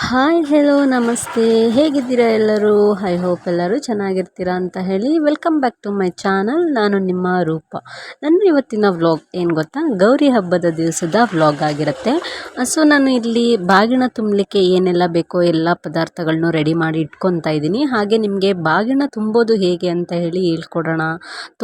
Hi hello ನಮಸ್ತೆ. ಹೇಗಿದ್ದೀರಾ ಎಲ್ಲರೂ? ಐ ಹೋಪ್ ಎಲ್ಲರೂ ಚೆನ್ನಾಗಿರ್ತೀರಾ ಅಂತ ಹೇಳಿ welcome back to my channel ನಾನು ನಿಮ್ಮ ರೂಪ. ನನ್ನ ಇವತ್ತಿನ ವ್ಲಾಗ್ ಏನು ಗೊತ್ತಾ? ಗೌರಿ ಹಬ್ಬದ ದಿವಸದ ವ್ಲಾಗ್ ಆಗಿರುತ್ತೆ. ಸೊ ನಾನು ಇಲ್ಲಿ ಬಾಗಿನ ತುಂಬಲಿಕ್ಕೆ ಏನೆಲ್ಲ ಬೇಕೋ ಎಲ್ಲ ಪದಾರ್ಥಗಳನ್ನೂ ರೆಡಿ ಮಾಡಿ ಇಟ್ಕೊತಾ ಇದ್ದೀನಿ. ಹಾಗೆ ನಿಮಗೆ ಬಾಗಿನ ತುಂಬೋದು ಹೇಗೆ ಅಂತ ಹೇಳಿ ಹೇಳ್ಕೊಡೋಣ,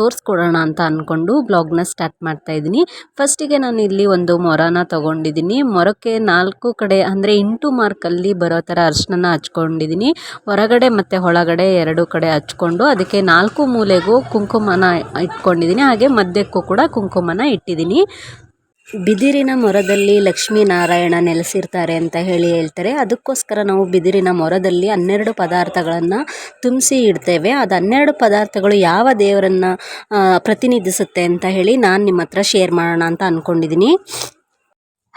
ತೋರಿಸ್ಕೊಡೋಣ ಅಂತ ಅಂದ್ಕೊಂಡು ಬ್ಲಾಗ್ನ ಸ್ಟಾರ್ಟ್ ಮಾಡ್ತಾ ಇದ್ದೀನಿ. ಫಸ್ಟಿಗೆ ನಾನು ಇಲ್ಲಿ ಒಂದು ಮೊರನ ತೊಗೊಂಡಿದ್ದೀನಿ. ಮೊರಕ್ಕೆ ನಾಲ್ಕು ಕಡೆ ಅಂದರೆ ಇಂಟು ಮಾರ್ಕಲ್ಲಿ ಬರೋ ಥರ ಅರ್ಶನನ ಹಚ್ಕೊಂಡಿದ್ದೀನಿ. ಹೊರಗಡೆ ಮತ್ತು ಒಳಗಡೆ ಎರಡು ಕಡೆ ಹಚ್ಕೊಂಡು ಅದಕ್ಕೆ ನಾಲ್ಕು ಮೂಲೆಗೂ ಕುಂಕುಮನ ಇಟ್ಕೊಂಡಿದ್ದೀನಿ. ಹಾಗೆ ಮಧ್ಯಕ್ಕೂ ಕೂಡ ಕುಂಕುಮನ ಇಟ್ಟಿದ್ದೀನಿ. ಬಿದಿರಿನ ಮೊರದಲ್ಲಿ ಲಕ್ಷ್ಮೀನಾರಾಯಣ ನೆಲೆಸಿರ್ತಾರೆ ಅಂತ ಹೇಳಿ ಹೇಳ್ತಾರೆ. ಅದಕ್ಕೋಸ್ಕರ ನಾವು ಬಿದಿರಿನ ಮೊರದಲ್ಲಿ ಹನ್ನೆರಡು ಪದಾರ್ಥಗಳನ್ನು ತುಂಬಿಸಿ ಇಡ್ತೇವೆ. ಅದು ಹನ್ನೆರಡು ಪದಾರ್ಥಗಳು ಯಾವ ದೇವರನ್ನು ಪ್ರತಿನಿಧಿಸುತ್ತೆ ಅಂತ ಹೇಳಿ ನಾನು ನಿಮ್ಮ ಹತ್ರ ಶೇರ್ ಮಾಡೋಣ ಅಂತ ಅಂದ್ಕೊಂಡಿದ್ದೀನಿ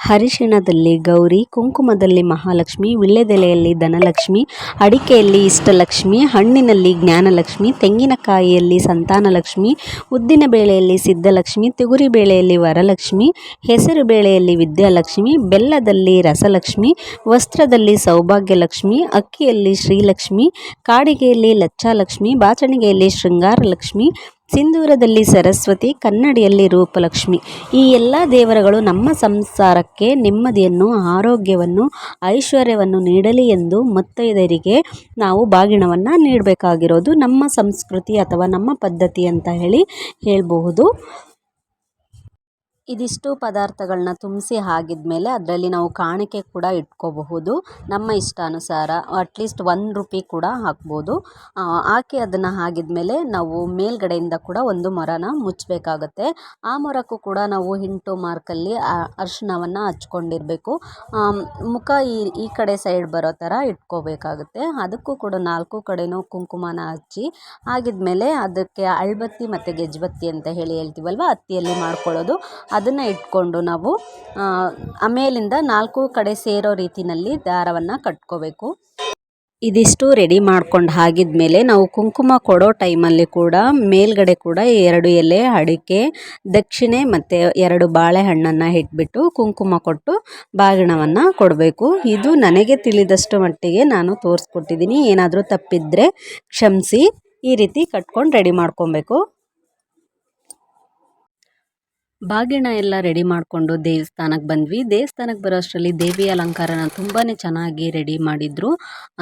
ಅರಿಶಿಣದಲ್ಲಿ ಗೌರಿ, ಕುಂಕುಮದಲ್ಲಿ ಮಹಾಲಕ್ಷ್ಮಿ ವಿಳ್ಯದೆಲೆಯಲ್ಲಿ ಧನಲಕ್ಷ್ಮಿ, ಅಡಿಕೆಯಲ್ಲಿ ಇಷ್ಟಲಕ್ಷ್ಮಿ, ಹಣ್ಣಿನಲ್ಲಿ ಜ್ಞಾನಲಕ್ಷ್ಮಿ, ತೆಂಗಿನಕಾಯಿಯಲ್ಲಿ ಸಂತಾನಲಕ್ಷ್ಮಿ, ಉದ್ದಿನ ಬೇಳೆಯಲ್ಲಿ ಸಿದ್ಧಲಕ್ಷ್ಮಿ, ತಿಗುರಿ ಬೇಳೆಯಲ್ಲಿ ವರಲಕ್ಷ್ಮಿ, ಹೆಸರು ಬೇಳೆಯಲ್ಲಿ ವಿದ್ಯಾಲಕ್ಷ್ಮಿ, ಬೆಲ್ಲದಲ್ಲಿ ರಸಲಕ್ಷ್ಮಿ, ವಸ್ತ್ರದಲ್ಲಿ ಸೌಭಾಗ್ಯಲಕ್ಷ್ಮಿ, ಅಕ್ಕಿಯಲ್ಲಿ ಶ್ರೀಲಕ್ಷ್ಮಿ, ಕಾಡಿಗೆಯಲ್ಲಿ ಲಚ್ಚಾಲಕ್ಷ್ಮಿ, ಬಾಚಣಿಗೆಯಲ್ಲಿ ಶೃಂಗಾರಲಕ್ಷ್ಮಿ ಸಿಂಧೂರದಲ್ಲಿ ಸರಸ್ವತಿ, ಕನ್ನಡಿಯಲ್ಲಿ ರೂಪಲಕ್ಷ್ಮಿ. ಈ ಎಲ್ಲ ದೇವರುಗಳು ನಮ್ಮ ಸಂಸಾರಕ್ಕೆ ನೆಮ್ಮದಿಯನ್ನು, ಆರೋಗ್ಯವನ್ನು, ಐಶ್ವರ್ಯವನ್ನು ನೀಡಲಿ ಎಂದು ಮುತ್ತೈದೆಯರಿಗೆ ನಾವು ಬಾಗಿಣವನ್ನು ನೀಡಬೇಕಾಗಿರೋದು ನಮ್ಮ ಸಂಸ್ಕೃತಿ ಅಥವಾ ನಮ್ಮ ಪದ್ಧತಿ ಅಂತ ಹೇಳಿ ಹೇಳಬಹುದು. ಇದಿಷ್ಟು ಪದಾರ್ಥಗಳನ್ನ ತುಂಬಿಸಿ ಆಗಿದ್ಮೇಲೆ ಅದರಲ್ಲಿ ನಾವು ಕಾಣಿಕೆ ಕೂಡ ಇಟ್ಕೋಬಹುದು. ನಮ್ಮ ಇಷ್ಟಾನುಸಾರ ಅಟ್ಲೀಸ್ಟ್ ಒನ್ ರುಪಿ ಕೂಡ ಹಾಕ್ಬೋದು. ಹಾಕಿ ಅದನ್ನು ಆಗಿದ್ಮೇಲೆ ನಾವು ಮೇಲ್ಗಡೆಯಿಂದ ಕೂಡ ಒಂದು ಮೊರನ ಮುಚ್ಚಬೇಕಾಗತ್ತೆ. ಆ ಮೊರಕ್ಕೂ ಕೂಡ ನಾವು ಹಿಂಟು ಮಾರ್ಕಲ್ಲಿ ಅರಿಶಿಣವನ್ನು ಹಚ್ಕೊಂಡಿರಬೇಕು. ಮುಖ ಈ ಈ ಕಡೆ ಸೈಡ್ ಬರೋ ಥರ ಇಟ್ಕೋಬೇಕಾಗುತ್ತೆ. ಅದಕ್ಕೂ ಕೂಡ ನಾಲ್ಕು ಕಡೆಯೂ ಕುಂಕುಮನ ಹಚ್ಚಿ ಆಗಿದ್ಮೇಲೆ ಅದಕ್ಕೆ ಅಳ್ಬತ್ತಿ ಮತ್ತು ಗೆಜ್ಜಬತ್ತಿ ಅಂತ ಹೇಳಿ ಹೇಳ್ತೀವಲ್ವ? ಹತ್ತಿಯಲ್ಲಿ ಮಾಡ್ಕೊಳ್ಳೋದು. ಅದನ್ನು ಇಟ್ಕೊಂಡು ನಾವು ಆಮೇಲಿಂದ ನಾಲ್ಕು ಕಡೆ ಸೇರೋ ರೀತಿಯಲ್ಲಿ ದಾರವನ್ನು ಕಟ್ಕೋಬೇಕು. ಇದಿಷ್ಟು ರೆಡಿ ಮಾಡ್ಕೊಂಡು ಆಗಿದ್ಮೇಲೆ ನಾವು ಕುಂಕುಮ ಕೊಡೋ ಟೈಮಲ್ಲಿ ಕೂಡ ಮೇಲ್ಗಡೆ ಕೂಡ ಎರಡು ಎಲೆ, ಅಡಿಕೆ, ದಕ್ಷಿಣೆ ಮತ್ತು ಎರಡು ಬಾಳೆಹಣ್ಣನ್ನು ಇಟ್ಬಿಟ್ಟು ಕುಂಕುಮ ಕೊಟ್ಟು ಬಾಗಿಣವನ್ನು ಕೊಡಬೇಕು. ಇದು ನನಗೆ ತಿಳಿದಷ್ಟು ಮಟ್ಟಿಗೆ ನಾನು ತೋರಿಸ್ಕೊಟ್ಟಿದ್ದೀನಿ ಏನಾದರೂ ತಪ್ಪಿದ್ದರೆ ಕ್ಷಮಿಸಿ ಈ ರೀತಿ ಕಟ್ಕೊಂಡು ರೆಡಿ ಮಾಡ್ಕೊಬೇಕು. ಬಾಗಿಣ ಎಲ್ಲ ರೆಡಿ ಮಾಡಿಕೊಂಡು ದೇವಸ್ಥಾನಕ್ಕೆ ಬಂದ್ವಿ. ದೇವಸ್ಥಾನಕ್ಕೆ ಬರೋ ಅಷ್ಟರಲ್ಲಿ ದೇವಿ ಅಲಂಕಾರನ ತುಂಬಾ ಚೆನ್ನಾಗಿ ರೆಡಿ ಮಾಡಿದರು.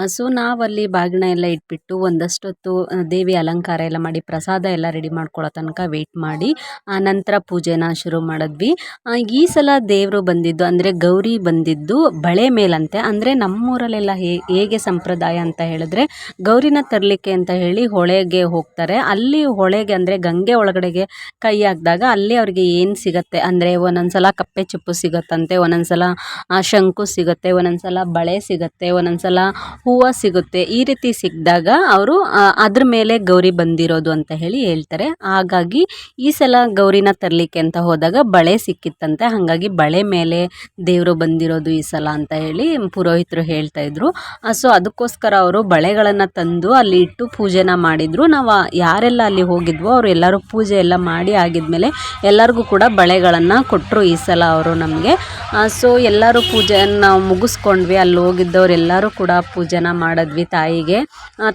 ಸೊ ನಾವಲ್ಲಿ ಬಾಗಿಣ ಎಲ್ಲ ಇಟ್ಬಿಟ್ಟು ಒಂದಷ್ಟೊತ್ತು ದೇವಿ ಅಲಂಕಾರ ಎಲ್ಲ ಮಾಡಿ ಪ್ರಸಾದ ಎಲ್ಲ ರೆಡಿ ಮಾಡ್ಕೊಳ್ಳೋ ತನಕ ವೆಯ್ಟ್ ಮಾಡಿ, ಆ, ನಂತರ ಪೂಜೆನ ಶುರು ಮಾಡಿದ್ವಿ. ಈ ಸಲ ದೇವರು ಬಂದಿದ್ದು ಅಂದರೆ ಗೌರಿ ಬಂದಿದ್ದು ಬಳೆ ಮೇಲಂತೆ. ಅಂದರೆ ನಮ್ಮೂರಲ್ಲೆಲ್ಲ ಹೇಗೆ ಸಂಪ್ರದಾಯ ಅಂತ ಹೇಳಿದ್ರೆ ಗೌರಿನ ತರಲಿಕ್ಕೆ ಅಂತ ಹೇಳಿ ಹೊಳೆಗೆ ಹೋಗ್ತಾರೆ. ಅಲ್ಲಿ ಹೊಳೆಗೆ ಅಂದರೆ ಗಂಗೆ ಒಳಗಡೆಗೆ ಕೈ ಹಾಕಿದಾಗ ಅಲ್ಲಿ ಅವ್ರಿಗೆ ಏನು ಏನು ಸಿಗುತ್ತೆ? ಅಂದರೆ ಒಂದೊಂದ್ಸಲ ಕಪ್ಪೆ ಚಿಪ್ಪು ಸಿಗುತ್ತಂತೆ, ಒಂದೊಂದ್ಸಲ ಶಂಕು ಸಿಗುತ್ತೆ, ಒಂದೊಂದ್ಸಲ ಬಳೆ ಸಿಗುತ್ತೆ, ಒಂದೊಂದ್ಸಲ ಹೂವು ಸಿಗುತ್ತೆ. ಈ ರೀತಿ ಸಿಕ್ಕಿದಾಗ ಅವರು ಅದ್ರ ಮೇಲೆ ಗೌರಿ ಬಂದಿರೋದು ಅಂತ ಹೇಳಿ ಹೇಳ್ತಾರೆ. ಹಾಗಾಗಿ ಈ ಸಲ ಗೌರಿನ ತರಲಿಕ್ಕೆ ಅಂತ ಹೋದಾಗ ಬಳೆ ಸಿಕ್ಕಿತ್ತಂತೆ. ಹಾಗಾಗಿ ಬಳೆ ಮೇಲೆ ದೇವರು ಬಂದಿರೋದು ಈ ಸಲ ಅಂತ ಹೇಳಿ ಪುರೋಹಿತರು ಹೇಳ್ತಾ ಇದ್ರು. ಸೊ ಅದಕ್ಕೋಸ್ಕರ ಅವರು ಬಳೆಗಳನ್ನು ತಂದು ಅಲ್ಲಿ ಇಟ್ಟು ಪೂಜೆನ ಮಾಡಿದ್ರು. ನಾವು ಯಾರೆಲ್ಲ ಅಲ್ಲಿ ಹೋಗಿದ್ವೋ ಅವರು ಎಲ್ಲರೂ ಪೂಜೆ ಎಲ್ಲ ಮಾಡಿ ಆಗಿದ್ಮೇಲೆ ಎಲ್ಲರಿಗೂ ಕೂಡ ಕೂಡ ಬಳೆಗಳನ್ನು ಕೊಟ್ಟರು ಈ ಸಲ ಅವರು ನಮಗೆ. ಸೊ ಎಲ್ಲರೂ ಪೂಜೆಯನ್ನು ಮುಗಿಸ್ಕೊಂಡ್ವಿ. ಅಲ್ಲಿ ಹೋಗಿದ್ದವ್ರು ಎಲ್ಲರೂ ಕೂಡ ಪೂಜೆನ ಮಾಡಿದ್ವಿ ತಾಯಿಗೆ.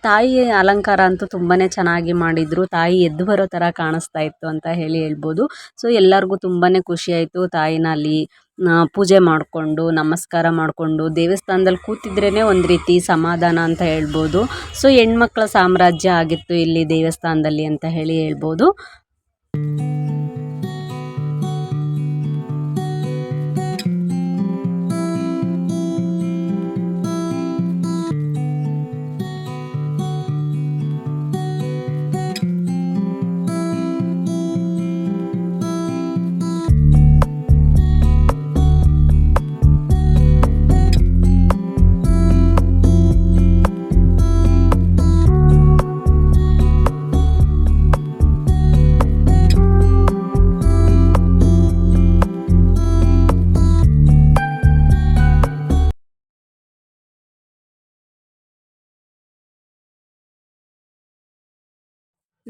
ತಾಯಿ ಅಲಂಕಾರ ಅಂತೂ ತುಂಬಾ ಚೆನ್ನಾಗಿ ಮಾಡಿದರು. ತಾಯಿ ಎದ್ದು ಬರೋ ಥರ ಕಾಣಿಸ್ತಾ ಇತ್ತು ಅಂತ ಹೇಳಿ ಹೇಳ್ಬೋದು. ಸೊ ಎಲ್ಲರಿಗೂ ತುಂಬಾ ಖುಷಿಯಾಯಿತು ಆಯಿತು. ತಾಯಿನ ಅಲ್ಲಿ ಪೂಜೆ ಮಾಡಿಕೊಂಡು, ನಮಸ್ಕಾರ ಮಾಡಿಕೊಂಡು, ದೇವಸ್ಥಾನದಲ್ಲಿ ಕೂತಿದ್ರೇ ಒಂದು ರೀತಿ ಸಮಾಧಾನ ಅಂತ ಹೇಳ್ಬೋದು. ಸೊ ಹೆಣ್ಮಕ್ಳ ಸಾಮ್ರಾಜ್ಯ ಆಗಿತ್ತು ಇಲ್ಲಿ ದೇವಸ್ಥಾನದಲ್ಲಿ ಅಂತ ಹೇಳಿ ಹೇಳ್ಬೋದು.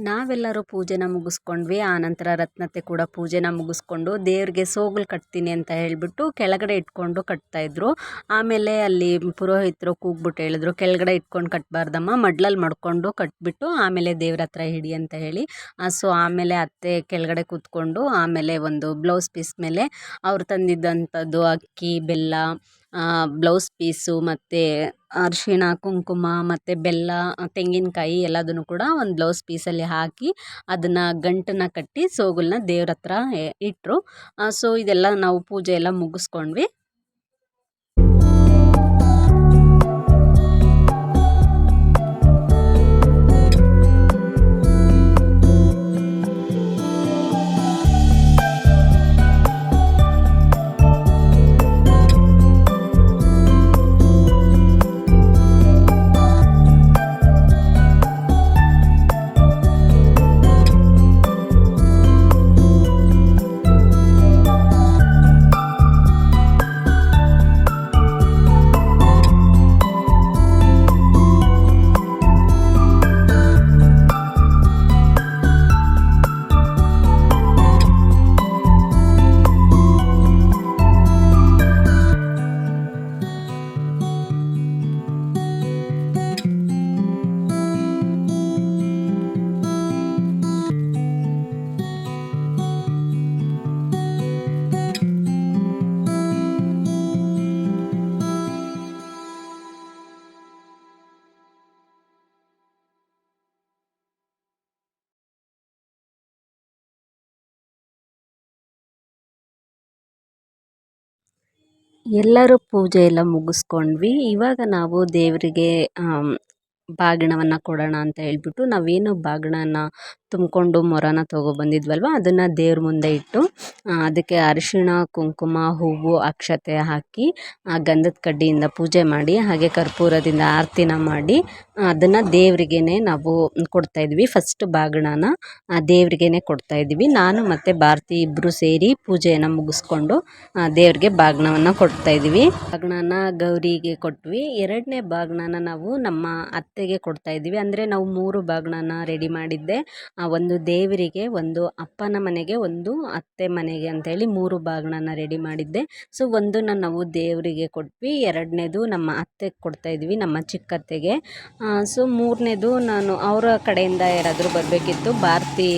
ನಾವೆಲ್ಲರೂ ಪೂಜೆನ ಮುಗಿಸ್ಕೊಂಡ್ವಿ. ಆನಂತರ ರತ್ನತೆ ಕೂಡ ಪೂಜೆನ ಮುಗಿಸ್ಕೊಂಡು ದೇವ್ರಿಗೆ ಸೋಗಲ್ ಕಟ್ತೀನಿ ಅಂತ ಹೇಳಿಬಿಟ್ಟು ಕೆಳಗಡೆ ಇಟ್ಕೊಂಡು ಕಟ್ತಾಯಿದ್ರು ಆಮೇಲೆ ಅಲ್ಲಿ ಪುರೋಹಿತರು ಕೂಗ್ಬಿಟ್ಟು ಹೇಳಿದ್ರು, ಕೆಳಗಡೆ ಇಟ್ಕೊಂಡು ಕಟ್ಟಬಾರ್ದಮ್ಮ ಮಡ್ಲಲ್ಲಿ ಮಡ್ಕೊಂಡು ಕಟ್ಬಿಟ್ಟು ಆಮೇಲೆ ದೇವ್ರ ಹತ್ರ ಹಿಡಿ ಅಂತ ಹೇಳಿ. ಸೊ ಆಮೇಲೆ ಅತ್ತೆ ಕೆಳಗಡೆ ಕೂತ್ಕೊಂಡು ಆಮೇಲೆ ಒಂದು ಬ್ಲೌಸ್ ಪೀಸ್ ಮೇಲೆ ಅವ್ರು ತಂದಿದ್ದಂಥದ್ದು ಅಕ್ಕಿ, ಬೆಲ್ಲ ಬ್ಲೌಸ್ ಪೀಸು ಮತ್ತು ಅರಿಶಿಣ, ಕುಂಕುಮ ಮತ್ತು ಬೆಲ್ಲ, ತೆಂಗಿನಕಾಯಿ ಎಲ್ಲದನ್ನು ಕೂಡ ಒಂದು ಬ್ಲೌಸ್ ಪೀಸಲ್ಲಿ ಹಾಕಿ ಅದನ್ನು ಗಂಟನ್ನು ಕಟ್ಟಿ ಸೋಗಲನ್ನ ದೇವ್ರ ಹತ್ರ ಇಟ್ಟರು ಸೊ ಇದೆಲ್ಲ ನಾವು ಪೂಜೆ ಎಲ್ಲ ಮುಗಿಸ್ಕೊಂಡ್ವಿ. ಎಲ್ಲರೂ ಪೂಜೆ ಎಲ್ಲ ಮುಗಿಸ್ಕೊಂಡ್ವಿ. ಇವಾಗ ನಾವು ದೇವರಿಗೆ ಬಾಗಿಣವನ್ನು ಕೊಡೋಣ ಅಂತ ಹೇಳ್ಬಿಟ್ಟು ನಾವೇನು ಬಾಗಿಣನ ತುಂಬಿಕೊಂಡು ಮೊರನ ತೊಗೊಬಂದಿದ್ವಲ್ವ ಅದನ್ನು ದೇವ್ರ ಮುಂದೆ ಇಟ್ಟು ಅದಕ್ಕೆ ಅರಿಶಿಣ, ಕುಂಕುಮ, ಹೂವು, ಅಕ್ಷತೆ ಹಾಕಿ, ಆ, ಗಂಧದ ಕಡ್ಡಿಯಿಂದ ಪೂಜೆ ಮಾಡಿ, ಹಾಗೆ ಕರ್ಪೂರದಿಂದ ಆರತಿನ ಮಾಡಿ, ಅದನ್ನು ದೇವ್ರಿಗೇ ನಾವು ಕೊಡ್ತಾಯಿದ್ವಿ ಫಸ್ಟ್ ಬಾಗಿಣನ ಕೊಡ್ತಾ ಇದ್ವಿ. ನಾನು ಮತ್ತು ಭಾರತಿ ಇಬ್ಬರು ಸೇರಿ ಪೂಜೆಯನ್ನು ಮುಗಿಸ್ಕೊಂಡು ದೇವ್ರಿಗೆ ಕೊಡ್ತಾ ಕೊಡ್ತಾಯಿದ್ವಿ ಬಾಗಿಣನ ಗೌರಿಗೆ ಕೊಟ್ವಿ. ಎರಡನೇ ಬಾಗಿಣನ ನಾವು ನಮ್ಮ ಅತ್ತೆಗೆ ಕೊಡ್ತಾ ಇದ್ವಿ. ಅಂದರೆ ನಾವು ಮೂರು ಬಾಗಿಣನ ರೆಡಿ ಮಾಡಿದ್ದೆ. ಒಂದು ದೇವರಿಗೆ, ಒಂದು ಅಪ್ಪನ ಮನೆಗೆ, ಒಂದು ಅತ್ತೆ ಮನೆಗೆ ಅಂತೇಳಿ ಮೂರು ಬಾಗಿಣನ ರೆಡಿ ಮಾಡಿದ್ದೆ. ಸೊ ಒಂದನ್ನು ನಾವು ದೇವರಿಗೆ ಕೊಟ್ವಿ, ಎರಡನೇದು ನಮ್ಮ ಅತ್ತೆಗೆ ಕೊಡ್ತಾಯಿದ್ವಿ ನಮ್ಮ ಚಿಕ್ಕತ್ತೆಗೆ. ಸೊ ಮೂರನೇದು ನಾನು ಅವರ ಕಡೆಯಿಂದ ಯಾರಾದರೂ ಬರಬೇಕಿತ್ತು, ಭಾರತಿ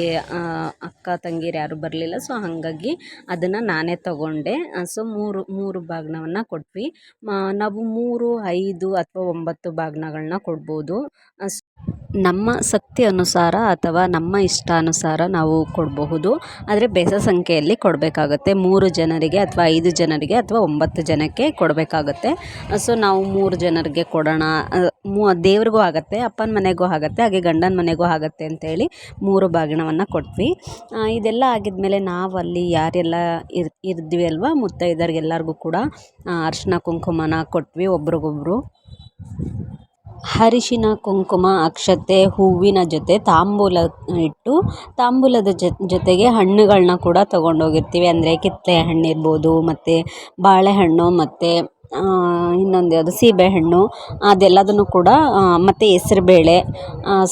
ಅಕ್ಕ ತಂಗಿರು ಯಾರೂ ಬರಲಿಲ್ಲ. ಸೊ ಹಾಗಾಗಿ ಅದನ್ನು ನಾನೇ ತಗೊಂಡೆ. ಸೊ ಮೂರು ಮೂರು ಬಾಗಿಣವನ್ನು ಕೊಟ್ವಿ. ನಾವು ಮೂರು, ಐದು ಅಥವಾ ಒಂಬತ್ತು ಬಾಗಿಣಗಳನ್ನ ಕೊಡ್ಬೋದು. ನಮ್ಮ ಶಕ್ತಿ ಅನುಸಾರ ಅಥವಾ ನಮ್ಮ ಇಷ್ಟಾನುಸಾರ ನಾವು ಕೊಡಬಹುದು. ಆದರೆ ಬೆಸ ಸಂಖ್ಯೆಯಲ್ಲಿ ಕೊಡಬೇಕಾಗತ್ತೆ. ಮೂರು ಜನರಿಗೆ ಅಥವಾ ಐದು ಜನರಿಗೆ ಅಥವಾ ಒಂಬತ್ತು ಜನಕ್ಕೆ ಕೊಡಬೇಕಾಗತ್ತೆ. ಸೊ, ನಾವು ಮೂರು ಜನರಿಗೆ ಕೊಡೋಣ. ಮೂ, ದೇವ್ರಿಗೂ ಆಗುತ್ತೆ, ಅಪ್ಪನ ಮನೆಗೂ ಆಗುತ್ತೆ, ಹಾಗೆ ಗಂಡನ ಮನೆಗೂ ಆಗುತ್ತೆ ಅಂತೇಳಿ ಮೂರು ಬಾಗಿಣವನ್ನು ಕೊಟ್ವಿ. ಇದೆಲ್ಲ ಆಗಿದ್ಮೇಲೆ ನಾವಲ್ಲಿ ಯಾರೆಲ್ಲ ಇರ್ ಇದ್ವಿ ಅಲ್ವಾ? ಮುತ್ತೈದರಿಗೆಲ್ಲರಿಗೂ ಕೂಡ ಅರಿಶಿನ, ಕುಂಕುಮನ ಕೊಟ್ವಿ ಒಬ್ರಿಗೊಬ್ರು. ಅರಿಶಿನ ಕುಂಕುಮ ಅಕ್ಷತೆ ಹೂವಿನ ಜೊತೆ ತಾಂಬೂಲ ಇಟ್ಟು ತಾಂಬೂಲದ ಜೊತೆಗೆ ಹಣ್ಣುಗಳನ್ನ ಕೂಡ ತಗೊಂಡೋಗಿರ್ತೀವಿ. ಅಂದರೆ ಕಿತ್ತಳೆ ಹಣ್ಣು ಇರ್ಬೋದು, ಮತ್ತು ಬಾಳೆಹಣ್ಣು, ಮತ್ತು ಇನ್ನೊಂದು ಯಾವುದು? ಸೀಬೆಹಣ್ಣು, ಅದೆಲ್ಲದನ್ನು ಕೂಡ ಮತ್ತು ಹೆಸ್ರುಬೇಳೆ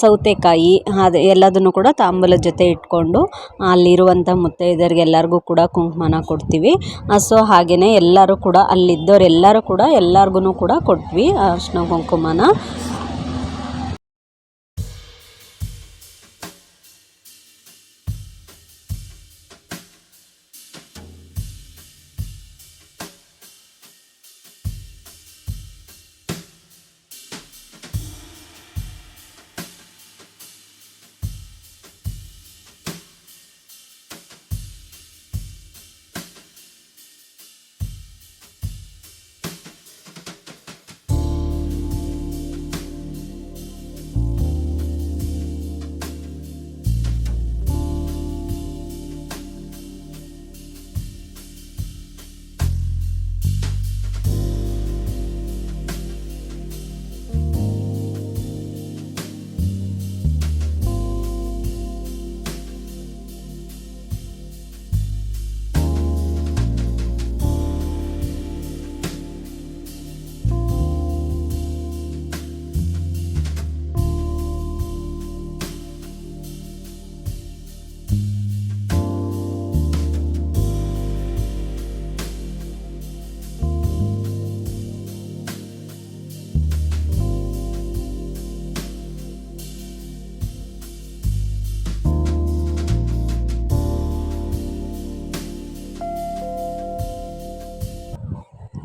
ಸೌತೆಕಾಯಿ, ಅದು ಎಲ್ಲದನ್ನು ಕೂಡ ತಾಂಬೂಲದ ಜೊತೆ ಇಟ್ಕೊಂಡು ಅಲ್ಲಿರುವಂಥ ಮುತ್ತೈದೆಯರಿಗೆ ಎಲ್ಲರಿಗೂ ಕೂಡ ಕುಂಕುಮನ ಕೊಡ್ತೀವಿ. ಸೊ ಹಾಗೆಯೇ ಎಲ್ಲರೂ ಕೂಡ ಅಲ್ಲಿದ್ದವ್ರು ಎಲ್ಲರೂ ಕೂಡ ಎಲ್ಲರ್ಗೂ ಕೂಡ ಕೊಟ್ವಿ ಅರಿಶಿನ ಕುಂಕುಮನ.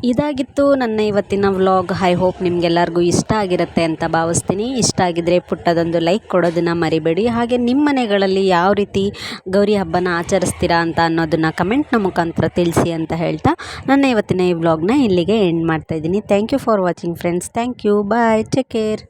ಇದಾಗಿತ್ತು ನನ್ನ ಇವತ್ತಿನ ವ್ಲಾಗ್. ಐ ಹೋಪ್ ನಿಮಗೆಲ್ಲರಿಗೂ ಇಷ್ಟ ಆಗಿರುತ್ತೆ ಅಂತ ಭಾವಿಸ್ತೀನಿ. ಇಷ್ಟ ಆಗಿದ್ರೆ ಪುಟ್ಟದೊಂದು ಲೈಕ್ ಕೊಡೋದನ್ನು ಮರಿಬೇಡಿ. ಹಾಗೆ ನಿಮ್ಮ ಮನೆಗಳಲ್ಲಿ ಯಾವ ರೀತಿ ಗೌರಿ ಹಬ್ಬನ ಆಚರಿಸ್ತೀರಾ ಅಂತ ಅನ್ನೋದನ್ನು ಕಮೆಂಟ್ನ ಮುಖಾಂತರ ತಿಳಿಸಿ ಅಂತ ಹೇಳ್ತಾ ನನ್ನ ಇವತ್ತಿನ ಈ ವ್ಲಾಗ್ನ ಇಲ್ಲಿಗೆ ಎಂಡ್ ಮಾಡ್ತಾಯಿದ್ದೀನಿ thank you for watching friends thank you bye take care